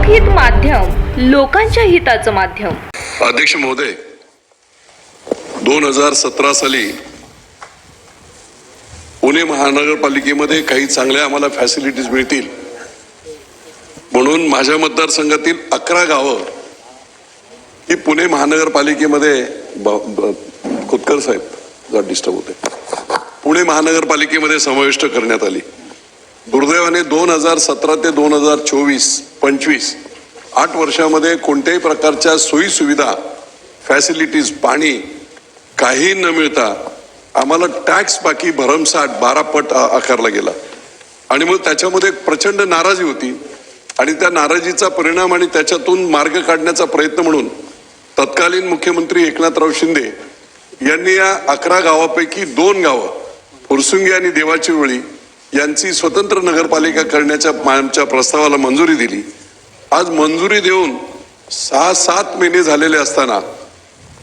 लोकहित माध्यम लोकांच्या हिताचं माध्यम. अध्यक्ष महोदय दोन हजार सतरा साली पुणे महानगरपालिकेमध्ये काही चांगल्या आम्हाला फॅसिलिटीज मिळतील. म्हणून माझ्या मतदारसंघातील अकरा गावं ही पुणे महानगरपालिकेमध्ये खुदकर खोतकर साहेब जरा डिस्टर्ब होते. पुणे महानगरपालिकेमध्ये समाविष्ट करण्यात आली. दुर्दैवाने दोन हजार सतरा ते दोन हजार चोवीस पंचवीस. आठ वर्षामध्ये कोणत्याही प्रकारच्या सोयीसुविधा फॅसिलिटीज पाणी काही न मिळता आम्हाला टॅक्स बाकी भरमसाठ बारा पट आकारला गेला. आणि मग त्याच्यामध्ये एक प्रचंड नाराजी होती. आणि त्या नाराजीचा परिणाम आणि त्याच्यातून मार्ग काढण्याचा प्रयत्न म्हणून तत्कालीन मुख्यमंत्री एकनाथराव शिंदे यांनी या अकरा गावापैकी दोन गावं फुरसुंगी आणि देवाची वेळी यांची स्वतंत्र नगरपालिका करण्याच्या आमच्या प्रस्तावाला मंजुरी दिली. आज मंजुरी देऊन सहा सात महिने झालेले असताना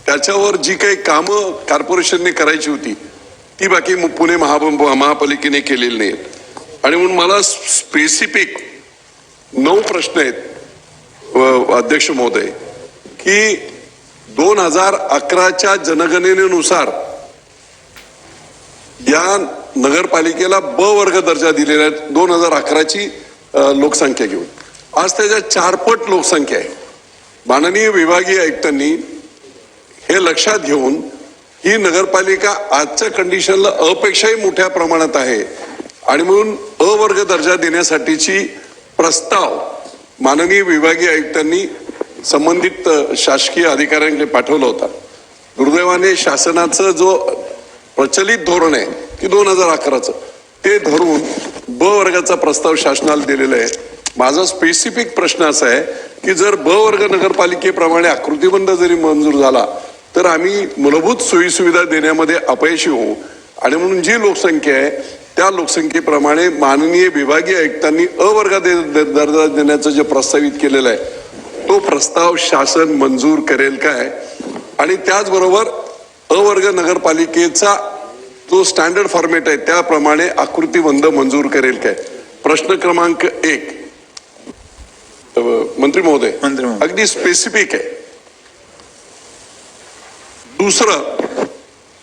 त्याच्यावर जी काही कामं कॉर्पोरेशनने करायची होती ती बाकी पुणे महा महापालिकेने केलेली नाहीत. आणि म्हणून मला स्पेसिफिक नऊ प्रश्न आहेत अध्यक्ष महोदय की दोन हजार अकराच्या जनगणनेनुसार या नगरपालिकेला ब वर्ग दर्जा दिलेला आहे. दोन हजार अकराची लोकसंख्या घेऊन. आज त्याच्या चारपट लोकसंख्या आहे. माननीय विभागीय आयुक्तांनी हे लक्षात घेऊन ही नगरपालिका आजच्या कंडिशनला अपेक्षाही मोठ्या प्रमाणात आहे. आणि म्हणून अ वर्ग दर्जा देण्यासाठीची प्रस्ताव माननीय विभागीय आयुक्तांनी संबंधित शासकीय अधिकाऱ्यांकडे पाठवला होता. दुर्दैवाने शासनाचं जो प्रचलित धोरण आहे की दोन हजार अकराचं. ते धरून ब वर्गाचा प्रस्ताव शासनाला दिलेला आहे. माझा स्पेसिफिक प्रश्न असा आहे की जर ब वर्ग नगरपालिकेप्रमाणे आकृतीबंध जरी मंजूर झाला तर आम्ही मूलभूत सोयीसुविधा देण्यामध्ये अपयशी होऊ. आणि म्हणून जी लोकसंख्या आहे त्या लोकसंख्येप्रमाणे माननीय विभागीय आयुक्तांनी अवर्ग दे- दे- दर्जा देण्याचं जे प्रस्तावित केलेलं आहे तो प्रस्ताव शासन मंजूर करेल काय? आणि त्याचबरोबर अ वर्ग नगरपालिकेचा जो स्टँडर्ड फॉर्मेट आहे त्याप्रमाणे आकृतीबंध मंजूर करेल काय? प्रश्न क्रमांक एक. मंत्री महोदय. अगदी स्पेसिफिक आहे. दुसरं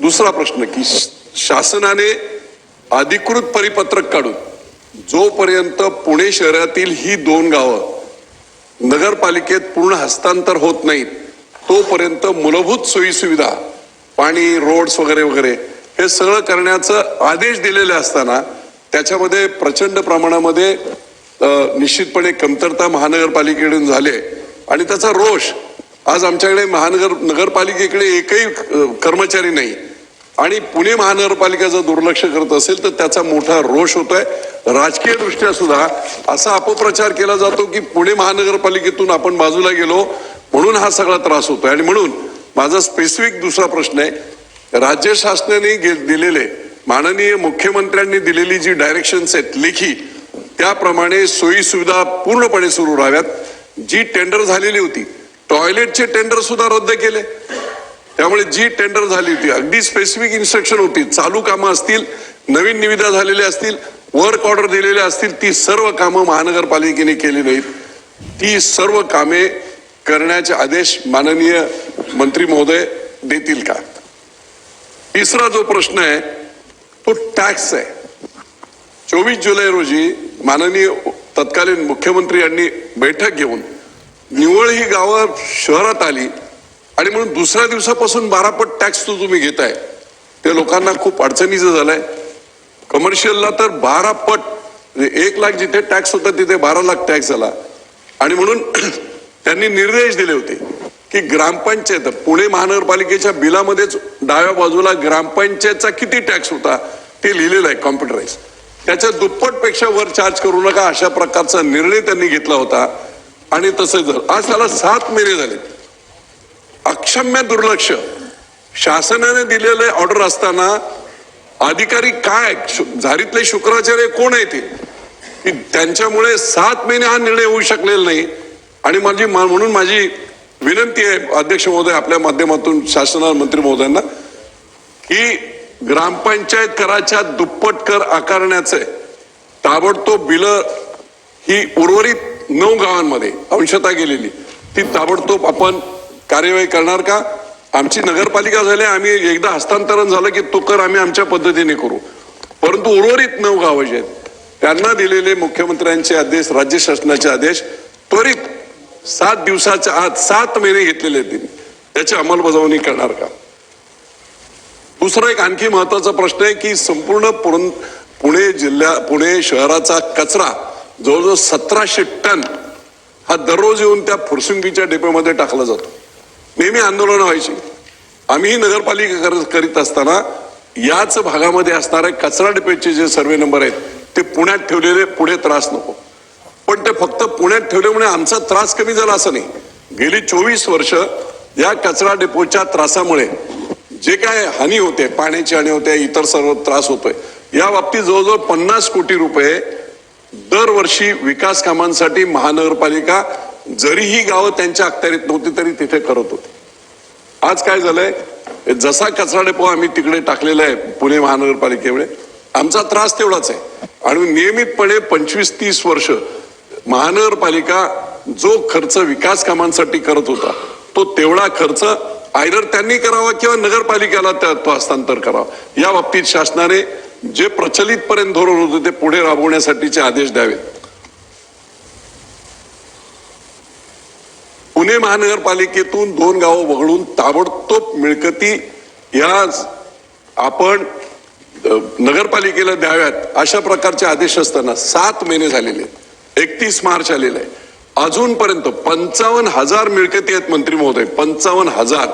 दुसरा प्रश्न की शासनाने अधिकृत परिपत्रक काढून जोपर्यंत पुणे शहरातील ही दोन गावं नगरपालिकेत पूर्ण हस्तांतर होत नाहीत तोपर्यंत मूलभूत सोयी सुविधा पाणी रोड्स वगैरे वगैरे हे सगळं करण्याचं आदेश दिलेले असताना त्याच्यामध्ये प्रचंड प्रमाणामध्ये निश्चितपणे कमतरता महानगरपालिकेकडून झाले आणि त्याचा रोष आज आमच्याकडे महानगर नगरपालिकेकडे एकही कर्मचारी नाही. आणि पुणे महानगरपालिका जर दुर्लक्ष करत असेल तर त्याचा मोठा रोष होतोय. राजकीय दृष्ट्या सुद्धा असा अपप्रचार केला जातो की पुणे महानगरपालिकेतून आपण बाजूला गेलो म्हणून हा सगळा त्रास होतोय. आणि म्हणून माझा स्पेसिफिक दुसरा प्रश्न आहे राज्य शासनाने दिलेले माननीय मुख्यमंत्र्यांनी दिलेली जी डायरेक्शन्स आहेत लेखी त्याप्रमाणे सोयी सुविधा पूर्णपणे सुरू राहाव्यात. जी टेंडर झालेली होती टॉयलेटचे टेंडर सुद्धा रद्द केले. त्यामुळे जी टेंडर झाली होती अगदी स्पेसिफिक इन्स्ट्रक्शन होती चालू कामं असतील नवीन निविदा झालेल्या असतील वर्क ऑर्डर दिलेल्या असतील ती सर्व कामं महानगरपालिकेने केली नाहीत ती सर्व कामे करण्याचे आदेश माननीय मंत्री महोदय देतील का? तिसरा जो प्रश्न आहे तो टॅक्स आहे. चोवीस जुलै रोजी माननीय तत्कालीन मुख्यमंत्री यांनी बैठक घेऊन निवळ ही गावं शहरात आली आणि म्हणून दुसऱ्या दिवसापासून बारापट टॅक्स तो तुम्ही घेताय. ते लोकांना खूप अडचणीचं झालंय. कमर्शियलला तर बारा पट म्हणजे एक लाख जिथे टॅक्स होता तिथे बारा लाख टॅक्स झाला आणि म्हणून त्यांनी निर्देश दिले होते की ग्रामपंचायत पुणे महानगरपालिकेच्या बिलामध्येच डाव्या बाजूला ग्रामपंचायतचा किती टॅक्स होता ते लिहिलेलं आहे कॉम्प्युटराईज त्याच्या दुप्पटपेक्षा वर चार्ज करू नका अशा प्रकारचा निर्णय त्यांनी घेतला होता. आणि तसं जर आज त्याला सात महिने झाले. अक्षम्य दुर्लक्ष. शासनाने दिलेले ऑर्डर असताना अधिकारी काय झारीतले शुक्राचार्य कोण आहे ते? की त्यांच्यामुळे सात महिने हा निर्णय होऊ शकलेला नाही. आणि माझी म्हणून माझी विनंती आहे अध्यक्ष महोदय आपल्या माध्यमातून शासना मंत्री महोदयांना की ग्रामपंचायत कराच्या दुप्पट कर आकारण्याचे ताबडतोब बिल ही उर्वरित नऊ गावांमध्ये अंशता गेलेली. ती ताबडतोब आपण कार्यवाही करणार का? आमची नगरपालिका झाली आम्ही एकदा हस्तांतरण झालं की तो कर आम्ही आमच्या पद्धतीने करू. परंतु उर्वरित नऊ गावं जे आहेत त्यांना दिलेले मुख्यमंत्र्यांचे आदेश राज्य शासनाचे आदेश त्वरित सात दिवसाच्या आत सात महिने घेतलेले आहेत त्यांनी. त्याची अंमलबजावणी करणार का? दुसरा एक आणखी महत्त्वाचा प्रश्न आहे की संपूर्ण पुणे जिल्ह्या पुणे शहराचा कचरा जवळजवळ सतराशे टन हा दररोज येऊन त्या फुरसुंगीच्या डेपोमध्ये टाकला जातो. नेहमी आंदोलनं व्हायची. आम्हीही नगरपालिका कर- करीत असताना याच भागामध्ये असणारे कचरा डिपेचे जे सर्वे नंबर आहेत ते पुण्यात ठेवलेले पुढे त्रास नको. पण ते फक्त पुण्यात ठेवल्यामुळे आमचा त्रास कमी झाला असं नाही. गेली चोवीस वर्ष या कचरा डेपोच्या त्रासामुळे जे काय हानी होते पाण्याची हानी होते इतर सर्व त्रास होतोय या बाबतीत जवळजवळ पन्नास कोटी रुपये दरवर्षी विकास कामांसाठी महानगरपालिका जरी ही गावं त्यांच्या अखत्यारीत नव्हती तरी तिथे करत होती. आज काय झालंय? जसा कचरा डेपो आम्ही तिकडे टाकलेला आहे पुणे महानगरपालिकेमुळे आमचा त्रास तेवढाच आहे. आणि नियमितपणे पंचवीस तीस वर्ष महानगरपालिका जो खर्च विकास कामांसाठी करत होता तो तेवढा खर्च आयडर त्यांनी करावा किंवा नगरपालिकेला त्यात तो हस्तांतर करावा. या बाबतीत शासनाने जे प्रचलित पर्यंत धोरण होते ते पुढे राबवण्यासाठीचे आदेश द्यावेत. पुणे महानगरपालिकेतून दोन गावं वगळून ताबडतोब मिळकती या आपण नगरपालिकेला द्याव्यात अशा प्रकारचे आदेश असताना सात महिने झालेले एकतीस मार्च आलेले आहे. अजूनपर्यंत पंचावन्न हजार मिळकती आहेत मंत्री महोदय. पंचावन्न हजार.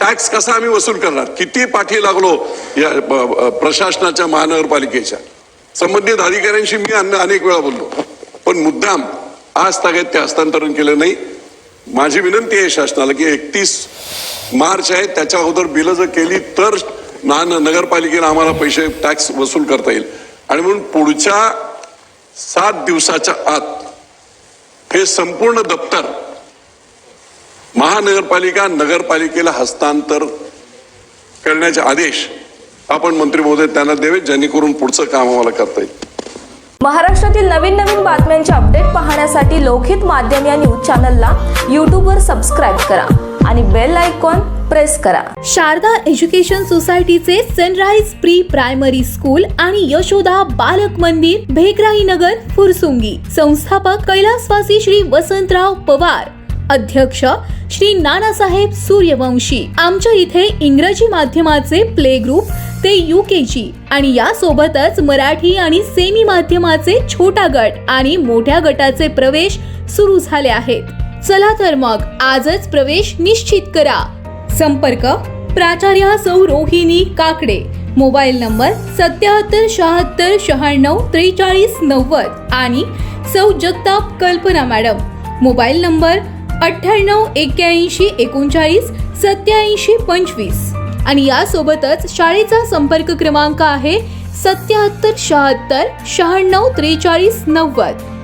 टॅक्स कसा आम्ही वसूल करणार? किती पाठी लागलो या प्रशासनाच्या महानगरपालिकेच्या? संबंधित अधिकाऱ्यांशी मी अन- अनेक वेळा बोललो. पण मुद्दाम आज तागेत ते हस्तांतरण केलं नाही. माझी विनंती आहे शासनाला की एकतीस मार्च आहे त्याच्या अगोदर बिलं जर केली तर महान नगरपालिकेला आम्हाला पैसे टॅक्स वसूल करता येईल. आणि म्हणून पुढच्या सात दिवसाच्या आत हे संपूर्ण दप्तर महानगरपालिका नगरपालिकेला हस्तांतर करण्याचे आदेश आपण मंत्री महोदय त्यांना द्यावे जेणेकरून पुढचं काम आम्हाला करता येईल. महाराष्ट्रातील नवीन नवीन बातम्यांचे अपडेट पाहण्यासाठी लोकहित माध्यम या न्यूज चॅनलला यूट्यूबवर सबस्क्राईब करा आणि बेल आयकॉन प्रेस करा. शारदा एज्युकेशन सोसायटीचे सनराइज प्री प्रायमरी स्कूल आणि यशोदा बालक मंदिर भेकराई नगर फुरसुंगी. संस्थापक कैलासवासी श्री वसंतराव पवार. अध्यक्ष श्री नानासाहेब सूर्यवंशी. आमच्या इथे इंग्रजी माध्यमाचे प्ले ग्रुप ते यू के जी आणि यासोबतच मराठी आणि सेमी माध्यमाचे छोटा गट आणि मोठ्या गटाचे प्रवेश सुरू झाले आहेत. चला तर मग आजच प्रवेश निश्चित करा. संपर्क प्राचार्य सौ रोहिणी काकडे. मोबाईल नंबर सत्याहत्तर शहात्तर शहाण्णव त्रेचाळीस नव्वद आणि सौ जगताप कल्पना मॅडम. मोबाईल नंबर अठ्ठ्याण्णव एक्क्याऐंशी एकोणचाळीस सत्याऐंशी पंचवीस. आणि यासोबतच शाळेचा संपर्क क्रमांक आहे सत्याहत्तर शहात्तर शहाण्णव त्रेचाळीस नव्वद.